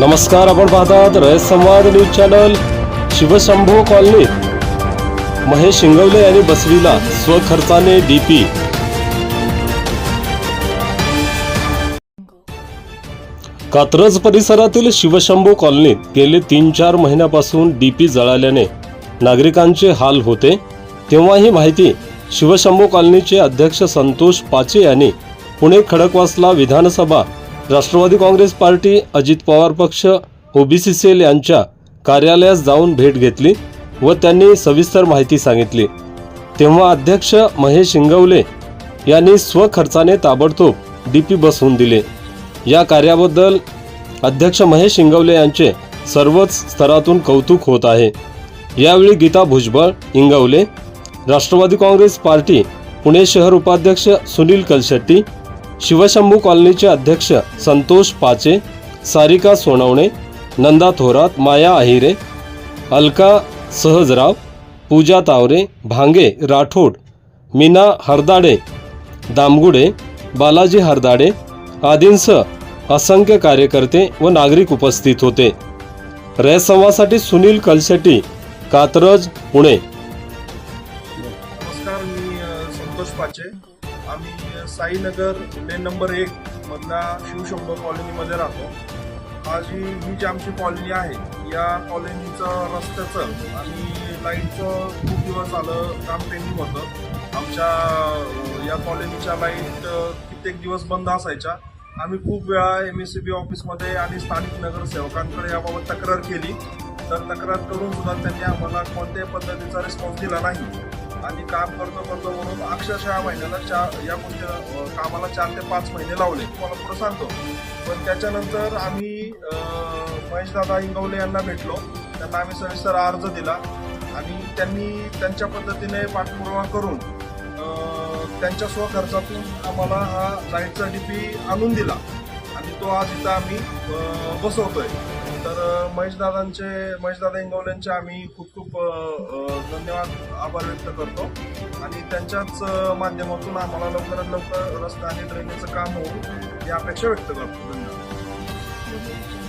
नमस्कार आपण पाहतात Rayat Samvad news channel Shivshambhu colony. Mahesh Shingwale यांनी बसविला स्वखर्चाने डीपी. कात्रज परिसरातील शिवशंभू कॉलनीत गेले तीन चार महिन्यापासून डीपी जळाल्याने नागरिकांचे हाल होते. तेव्हा ही माहिती शिवशंभू कॉलनीचे अध्यक्ष संतोष पाचे यांनी पुणे खडकवासला विधानसभा राष्ट्रवादी काँग्रेस पार्टी अजित पवार पक्ष ओबीसी सेल यांच्या कार्यालयास जाऊन भेट घेतली व त्यांनी सविस्तर माहिती सांगितली. तेव्हा अध्यक्ष महेश शिंगवले यांनी स्वखर्चाने ताबडतोब डीपी बसवून दिले. या कार्याबद्दल अध्यक्ष महेश शिंगवले यांचे सर्वच स्तरातून कौतुक होत आहे. यावेळी गीता भुजबळ इंगवले राष्ट्रवादी काँग्रेस पार्टी पुणे शहर उपाध्यक्ष सुनील कलशेट्टी शिवशंभू कॉलनीचे अध्यक्ष संतोष पाचे सारिका सोनवणे नंदा थोरात माया अहिरे अलका सहजराव पूजा तावरे भांगे राठोड मीना हरदाडे दामगुडे बालाजी हरदाडे आदींसह असंख्य कार्यकर्ते व नागरिक उपस्थित होते. रयसंवासाठी सुनील कलशेटी कात्रज पुणे. नमस्कार मी संतोष पाचे. आम्ही साईनगर लेन नंबर एक मधला शिवशंभर कॉलनीमध्ये राहतो. माझी जी ही जी आमची कॉलनी आहे या कॉलनीचं रस्त्याचं आणि लाईटचं खूप दिवस झालं काम पेंडिंग होतं. आमच्या या कॉलनीच्या लाइट कित्येक दिवस बंद असायच्या. आम्ही खूप वेळा एम एस सी बी ऑफिसमध्ये आणि स्थानिक नगरसेवकांकडे याबाबत तक्रार केली. तर तक्रार करून सुद्धा त्यांनी आम्हाला कोणत्याही पद्धतीचा रिस्पॉन्स दिला नाही. आणि काम करतो करतो म्हणून अक्षरशः महिन्याला चार या गोष्टी कामाला चार ते पाच महिने लावले. तुम्हाला पुढं सांगतो. पण त्याच्यानंतर आम्ही महेश दादा इंगवले यांना भेटलो. त्यांना आम्ही सविस्तर अर्ज दिला. आणि त्यांनी त्यांच्या पद्धतीने पाठपुरावा करून त्यांच्या स्वखर्चातून आम्हाला हा लाईटचा डीपी आणून दिला. आणि तो आज इथं आम्ही बसवतोय. तर महेशदादांचे महेशदादा इंगवल्यांचे आम्ही खूप खूप धन्यवाद आभार व्यक्त करतो. आणि त्यांच्याच माध्यमातून आम्हाला लवकरात लवकर रस्ता आणि ड्रेनेजचं काम होऊन ही अपेक्षा व्यक्त करतो. धन्यवाद.